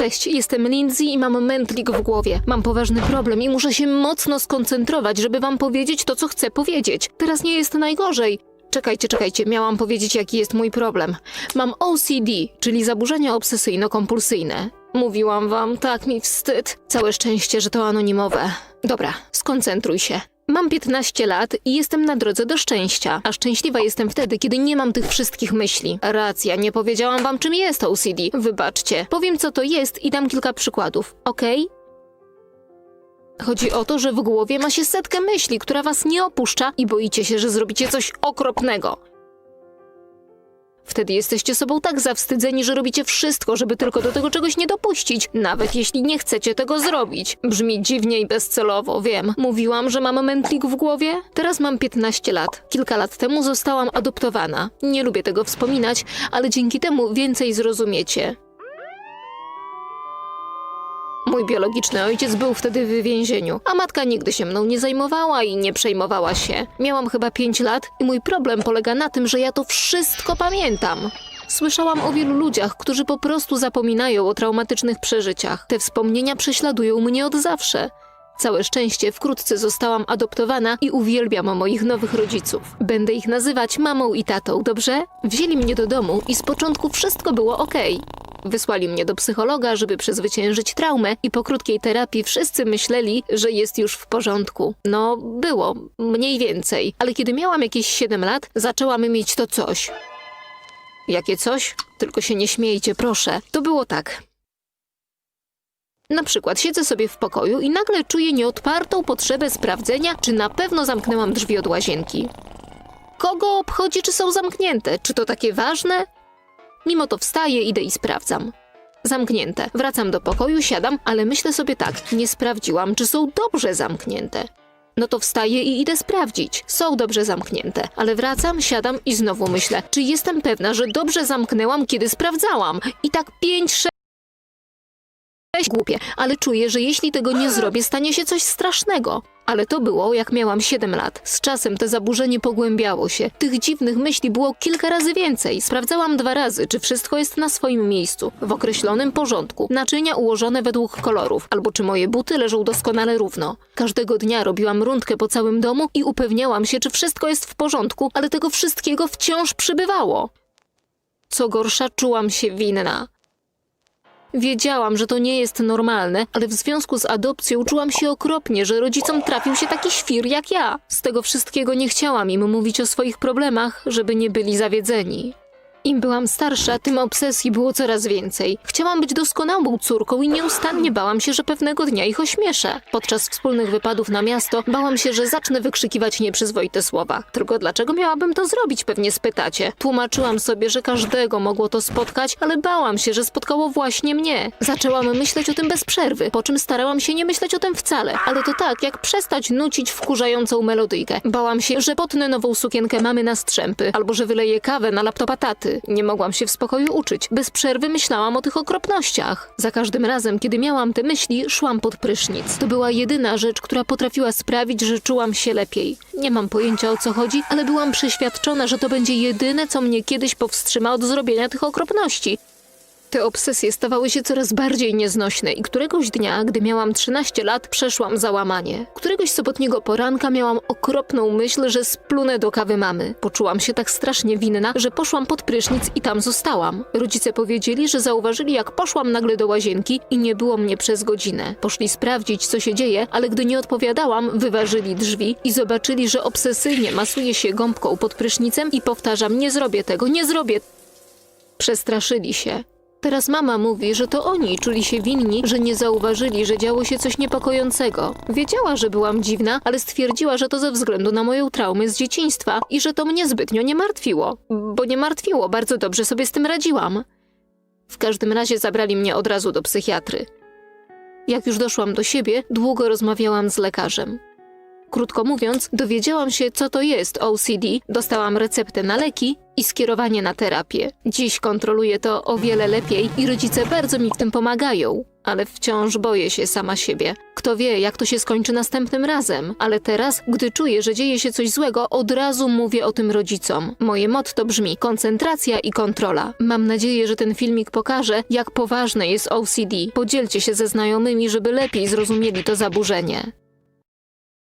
Cześć, jestem Lindsay i mam mętlik w głowie. Mam poważny problem i muszę się mocno skoncentrować, żeby wam powiedzieć to, co chcę powiedzieć. Teraz nie jest najgorzej. Czekajcie, czekajcie, miałam powiedzieć, jaki jest mój problem. Mam OCD, czyli zaburzenia obsesyjno-kompulsyjne. Mówiłam wam, tak mi wstyd. Całe szczęście, że to anonimowe. Dobra, skoncentruj się. Mam 15 lat i jestem na drodze do szczęścia, a szczęśliwa jestem wtedy, kiedy nie mam tych wszystkich myśli. Racja, nie powiedziałam wam, czym jest OCD. Wybaczcie. Powiem, co to jest i dam kilka przykładów, okej? Chodzi o to, że w głowie ma się setkę myśli, która was nie opuszcza i boicie się, że zrobicie coś okropnego. Wtedy jesteście sobą tak zawstydzeni, że robicie wszystko, żeby tylko do tego czegoś nie dopuścić, nawet jeśli nie chcecie tego zrobić. Brzmi dziwnie i bezcelowo, wiem. Mówiłam, że mam mętlik w głowie? Teraz mam 15 lat. Kilka lat temu zostałam adoptowana. Nie lubię tego wspominać, ale dzięki temu więcej zrozumiecie. Mój biologiczny ojciec był wtedy w więzieniu, a matka nigdy się mną nie zajmowała i nie przejmowała się. Miałam chyba 5 lat i mój problem polega na tym, że ja to wszystko pamiętam. Słyszałam o wielu ludziach, którzy po prostu zapominają o traumatycznych przeżyciach. Te wspomnienia prześladują mnie od zawsze. Całe szczęście wkrótce zostałam adoptowana i uwielbiam moich nowych rodziców. Będę ich nazywać mamą i tatą, dobrze? Wzięli mnie do domu i z początku wszystko było okej. Wysłali mnie do psychologa, żeby przezwyciężyć traumę i po krótkiej terapii wszyscy myśleli, że jest już w porządku. No, było, mniej więcej. Ale kiedy miałam jakieś 7 lat, zaczęłam mieć to coś. Jakie coś? Tylko się nie śmiejcie, proszę. To było tak. Na przykład siedzę sobie w pokoju i nagle czuję nieodpartą potrzebę sprawdzenia, czy na pewno zamknęłam drzwi od łazienki. Kogo obchodzi, czy są zamknięte? Czy to takie ważne? Mimo to wstaję, idę i sprawdzam. Zamknięte. Wracam do pokoju, siadam, ale myślę sobie tak, nie sprawdziłam, czy są dobrze zamknięte. No to wstaję i idę sprawdzić. Są dobrze zamknięte, ale wracam, siadam i znowu myślę, czy jestem pewna, że dobrze zamknęłam, kiedy sprawdzałam. I tak pięć, sześć. Głupie, ale czuję, że jeśli tego nie zrobię, stanie się coś strasznego. Ale to było, jak miałam 7 lat. Z czasem to zaburzenie pogłębiało się. Tych dziwnych myśli było kilka razy więcej. Sprawdzałam dwa razy, czy wszystko jest na swoim miejscu, w określonym porządku, naczynia ułożone według kolorów, albo czy moje buty leżą doskonale równo. Każdego dnia robiłam rundkę po całym domu i upewniałam się, czy wszystko jest w porządku, ale tego wszystkiego wciąż przybywało. Co gorsza, czułam się winna. Wiedziałam, że to nie jest normalne, ale w związku z adopcją czułam się okropnie, że rodzicom trafił się taki świr jak ja. Z tego wszystkiego nie chciałam im mówić o swoich problemach, żeby nie byli zawiedzeni. Im byłam starsza, tym obsesji było coraz więcej. Chciałam być doskonałą córką i nieustannie bałam się, że pewnego dnia ich ośmieszę. Podczas wspólnych wypadów na miasto bałam się, że zacznę wykrzykiwać nieprzyzwoite słowa. Tylko dlaczego miałabym to zrobić, pewnie spytacie. Tłumaczyłam sobie, że każdego mogło to spotkać, ale bałam się, że spotkało właśnie mnie. Zaczęłam myśleć o tym bez przerwy, po czym starałam się nie myśleć o tym wcale. Ale to tak, jak przestać nucić wkurzającą melodyjkę. Bałam się, że potnę nową sukienkę mamy na strzępy, albo że wyleję kawę na laptopa taty. Nie mogłam się w spokoju uczyć. Bez przerwy myślałam o tych okropnościach. Za każdym razem, kiedy miałam te myśli, szłam pod prysznic. To była jedyna rzecz, która potrafiła sprawić, że czułam się lepiej. Nie mam pojęcia o co chodzi, ale byłam przeświadczona, że to będzie jedyne, co mnie kiedyś powstrzyma od zrobienia tych okropności. Te obsesje stawały się coraz bardziej nieznośne i któregoś dnia, gdy miałam 13 lat, przeszłam załamanie. Któregoś sobotniego poranka miałam okropną myśl, że splunę do kawy mamy. Poczułam się tak strasznie winna, że poszłam pod prysznic i tam zostałam. Rodzice powiedzieli, że zauważyli, jak poszłam nagle do łazienki i nie było mnie przez godzinę. Poszli sprawdzić, co się dzieje, ale gdy nie odpowiadałam, wyważyli drzwi i zobaczyli, że obsesyjnie masuję się gąbką pod prysznicem i powtarzam, nie zrobię tego, nie zrobię. Przestraszyli się. Teraz mama mówi, że to oni czuli się winni, że nie zauważyli, że działo się coś niepokojącego. Wiedziała, że byłam dziwna, ale stwierdziła, że to ze względu na moją traumę z dzieciństwa i że to mnie zbytnio nie martwiło. Bo nie martwiło, bardzo dobrze sobie z tym radziłam. W każdym razie zabrali mnie od razu do psychiatry. Jak już doszłam do siebie, długo rozmawiałam z lekarzem. Krótko mówiąc, dowiedziałam się, co to jest OCD, dostałam receptę na leki i skierowanie na terapię. Dziś kontroluję to o wiele lepiej i rodzice bardzo mi w tym pomagają. Ale wciąż boję się sama siebie. Kto wie, jak to się skończy następnym razem. Ale teraz, gdy czuję, że dzieje się coś złego, od razu mówię o tym rodzicom. Moje motto brzmi koncentracja i kontrola. Mam nadzieję, że ten filmik pokaże, jak poważne jest OCD. Podzielcie się ze znajomymi, żeby lepiej zrozumieli to zaburzenie.